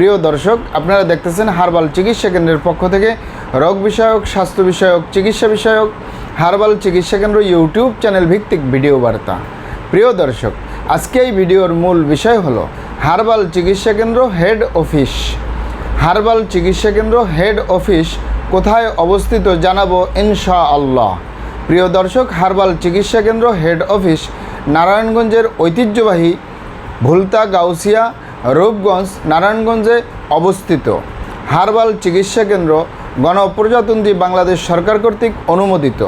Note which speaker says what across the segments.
Speaker 1: প্রিয় দর্শক, আপনারা দেখতেছেন হার্বাল চিকিৎসা কেন্দ্রের পক্ষ থেকে রোগ বিষয়ক, স্বাস্থ্য বিষয়ক, চিকিৎসা বিষয়ক, হারবাল চিকিৎসা কেন্দ্র ইউটিউব চ্যানেল ভিত্তিক ভিডিও বার্তা। প্রিয় দর্শক, আজকে এই ভিডিওর মূল বিষয় হলো হারবাল চিকিৎসা কেন্দ্র হেড অফিস। হারবাল চিকিৎসা কেন্দ্র হেড অফিস কোথায় অবস্থিত জানাব ইনশা আল্লাহ প্রিয় দর্শক, হারবাল চিকিৎসা কেন্দ্র হেড অফিস নারায়ণগঞ্জের ঐতিহ্যবাহী ভুলতা গাউসিয়া রূপগঞ্জ, নারায়ণগঞ্জে অবস্থিত। হারবাল চিকিৎসা কেন্দ্র গণপ্রজাতন্ত্রী বাংলাদেশ সরকার কর্তৃক অনুমোদিত।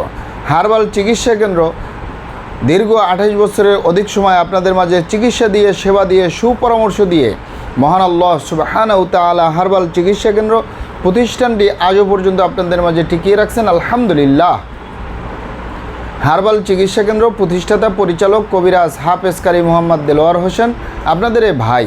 Speaker 1: হারবাল চিকিৎসা কেন্দ্র দীর্ঘ আঠাশ বছরের অধিক সময় আপনাদের মাঝে চিকিৎসা দিয়ে, সেবা দিয়ে, সুপরামর্শ দিয়ে মহান আল্লাহ সুবাহানা তালা হার্বাল চিকিৎসা কেন্দ্র প্রতিষ্ঠানটি আজও পর্যন্ত আপনাদের মাঝে টিকিয়ে রাখছেন। আলহামদুলিল্লাহ। হারবাল চিকিৎসা কেন্দ্র প্রতিষ্ঠাতা পরিচালক কবিরাজ হাফেজকারী মোহাম্মদ দেলোয়ার হোসেন, আপনাদের ভাই।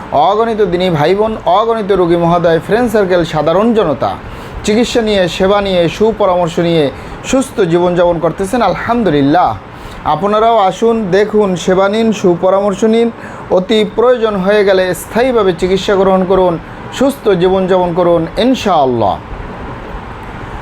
Speaker 1: অগণিত দিনী ভাই বোন অগণিত রোগী মহোদয় ফ্রেন্ড সার্কেল সাধারণ জনতা। চিকিৎসা নিয়ে, সেবা নিয়ে, সুপরামর্শ নিয়ে সুস্থ জীবনযাপন করতেছেন, আলহামদুলিল্লাহ। আপনারাও আসুন, দেখুন, সেবা নিন, সুপরামর্শ নিন। অতি প্রয়োজন হয়ে গেলে স্থায়ীভাবে চিকিৎসা গ্রহণ করুন, সুস্থ জীবনযাপন করুন, ইনশাআল্লাহ।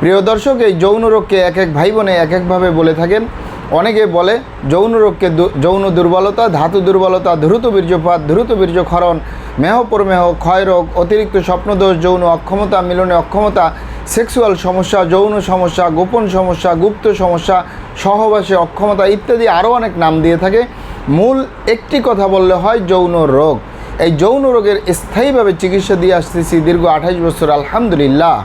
Speaker 1: প্রিয় দর্শক, এই যৌন রোগকে এক এক ভাই বোনে এক একভাবে বলে থাকেন। অনেকে বলে যৌন রোগকে যৌন দুর্বলতা, ধাতু দুর্বলতা দ্রুত বীর্যপাত দ্রুত বীর্যক্ষরণ, মেহ প্রমেহ, ক্ষয় রোগ, অতিরিক্ত স্বপ্নদোষ, যৌন অক্ষমতা, মিলনে অক্ষমতা, সেক্সুয়াল সমস্যা, যৌন সমস্যা, গোপন সমস্যা, গুপ্ত সমস্যা, সহবাসে অক্ষমতা ইত্যাদি আরও অনেক নাম দিয়ে থাকে। মূল একটি কথা বললে হয় যৌন রোগ। এই যৌন রোগের স্থায়ীভাবে চিকিৎসা দিয়ে আসতেছি দীর্ঘ আঠাশ বছর, আলহামদুলিল্লাহ।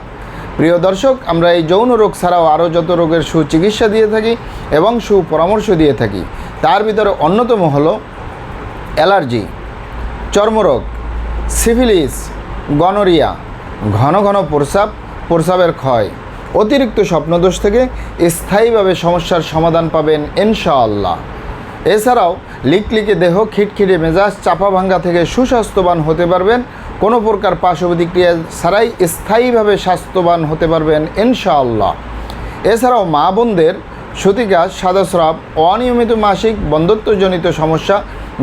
Speaker 1: প্রিয় দর্শক, আমরা এই যৌন রোগ ছাড়াও আরও যত রোগের সুচিকিৎসা দিয়ে থাকি এবং সুপরামর্শ দিয়ে থাকি, তার ভিতরে অন্যতম হলো অ্যালার্জি, চর্মরোগ, সিফিলিস, গনোরিয়া, ঘন ঘন প্রস্রাব প্রস্রাবের ক্ষয়, অতিরিক্ত স্বপ্নদোষ থেকে স্থায়ীভাবে সমস্যার সমাধান পাবেন ইনশাআল্লাহ। এছাড়াও লিকলিকে দেহ খিটখিটে মেজাজ, চাপা ভাঙ্গা থেকে সুস্বাস্থ্যবান হতে পারবেন কোনো প্রকার পার্শ্ব প্রতিক্রিয়া ছাড়াই স্থায়ীভাবে স্বাস্থ্যবান হতে পারবেন ইনশাআল্লাহ। এছাড়াও মা বোনদের সতিকাশ সাদাস্রাব, অনিয়মিত মাসিক বন্ধত্বজনিত সমস্যা,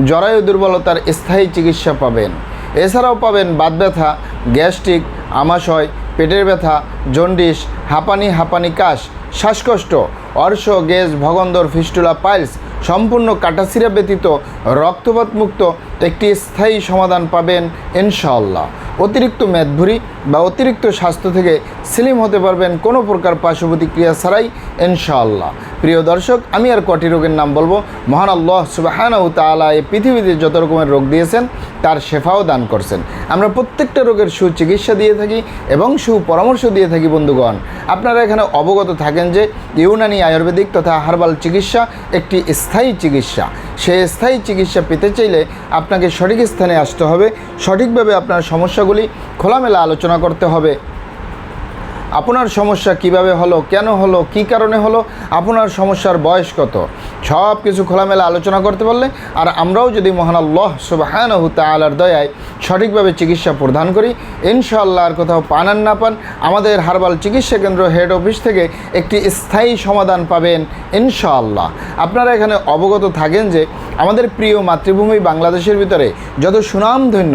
Speaker 1: জরায়ু দুর্বলতার স্থায়ী চিকিৎসা পাবেন। এছাড়াও পাবেন বাত ব্যথা, গ্যাস্ট্রিক, আমাশয়, পেটের ব্যথা, জন্ডিস, হাঁপানি হাঁপানি কাশ, শ্বাসকষ্ট, অর্শ, গ্যাস, ভগন্দর, ফিস্টুলা, পাইলস সম্পূর্ণ কাটাসিরা ব্যতীত রক্তপাতমুক্ত একটি স্থায়ী সমাধান পাবেন ইনশাআল্লাহ। অতিরিক্ত মেদভুরি বা অতিরিক্ত স্বাস্থ্য থেকে স্লিম হতে পারবেন কোনো প্রকার পার্শ্ব প্রতিক্রিয়া ছাড়াই, ইনশাআল্লাহ। প্রিয় দর্শক, আমি আর কটি রোগের নাম বলব। মহান আল্লাহ সুবাহানাউ তাআলা এই পৃথিবীতে যত রকমের রোগ দিয়েছেন, তার শেফাও দান করছেন। আমরা প্রত্যেকটা রোগের সুচিকিৎসা দিয়ে থাকি এবং সুপরামর্শ দিয়ে থাকি, বন্ধুগণ। আপনারা এখানে অবগত থাকেন যে ইউনানি আয়ুর্বেদিক তথা হার্বাল চিকিৎসা একটি স্থায়ী চিকিৎসা। সেই স্থায়ী চিকিৎসা পেতে চাইলে আপনাকে সঠিক স্থানে আসতে হবে। সঠিকভাবে আপনার সমস্যাগুলি খোলামেলা আলোচনা করতে হবে। আপনার সমস্যা কীভাবে হলো, কেন হলো, কি কারণে হলো, আপনার সমস্যার বয়স কত? সব কিছু খোলামেলা আলোচনা করতে পারলে, আর আমরাও যদি মহান আল্লাহ সুবাহানহু তালার দয়ায় সঠিকভাবে চিকিৎসা প্রদান করি, ইনশাআল্লাহ আর কোথাও পান আর না পান, আমাদের হারবাল চিকিৎসা কেন্দ্র হেড অফিস থেকে একটি স্থায়ী সমাধান পাবেন ইনশাআল্লাহ। আপনারা এখানে অবগত থাকেন যে আমাদের প্রিয় মাতৃভূমি বাংলাদেশের ভিতরে যত সুনামধন্য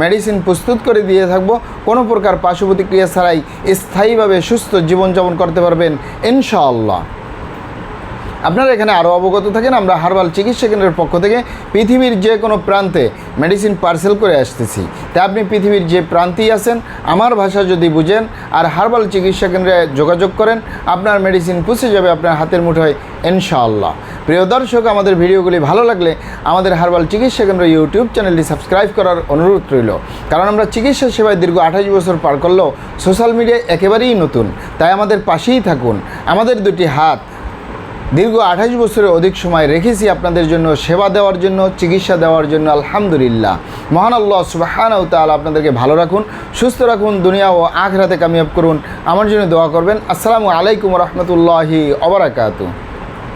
Speaker 1: মেডিসিন প্রস্তুত করে দিয়ে থাকব। কোনো প্রকার পার্শ্ব প্রতিক্রিয়া ছাড়াই স্থায়ীভাবে সুস্থ জীবনযাপন করতে পারবেন, ইনশাআল্লাহ। আপনারা এখানে আরও অবগত থাকেন, আমরা হার্বাল চিকিৎসা কেন্দ্রের পক্ষ থেকে পৃথিবীর যে কোনো প্রান্তে মেডিসিন পার্সেল করে আসতেছি। তাই আপনি পৃথিবীর যে প্রান্তেই আছেন, আমার ভাষা যদি বুঝেন আর হার্বাল চিকিৎসা কেন্দ্রে যোগাযোগ করেন, আপনার মেডিসিন পৌঁছে যাবে আপনার হাতের মুঠোয়, ইনশাআল্লাহ। প্রিয় দর্শক, আমাদের ভিডিওগুলি ভালো লাগলে আমাদের হার্বাল চিকিৎসা কেন্দ্র ইউটিউব চ্যানেলটি সাবস্ক্রাইব করার অনুরোধ রইল। কারণ আমরা চিকিৎসা সেবায় দীর্ঘ আঠাশ বছর পার করলেও সোশ্যাল মিডিয়া একেবারেই নতুন। তাই আমাদের পাশেই থাকুন। আমাদের দুটি হাত দীর্ঘ আঠাশ বছরের অধিক সময় রেখেছি আপনাদের জন্য, সেবা দেওয়ার জন্য, চিকিৎসা দেওয়ার জন্য, আলহামদুলিল্লাহ। মহান আল্লাহ সুবাহান তাল আপনাদেরকে ভালো রাখুন, সুস্থ রাখুন, দুনিয়া ও আখ রাতে কামিয়াব করুন। আমার জন্য দোয়া করবেন। আসসালামু আলাইকুম রহমতুল্লাহি অবরাকাতু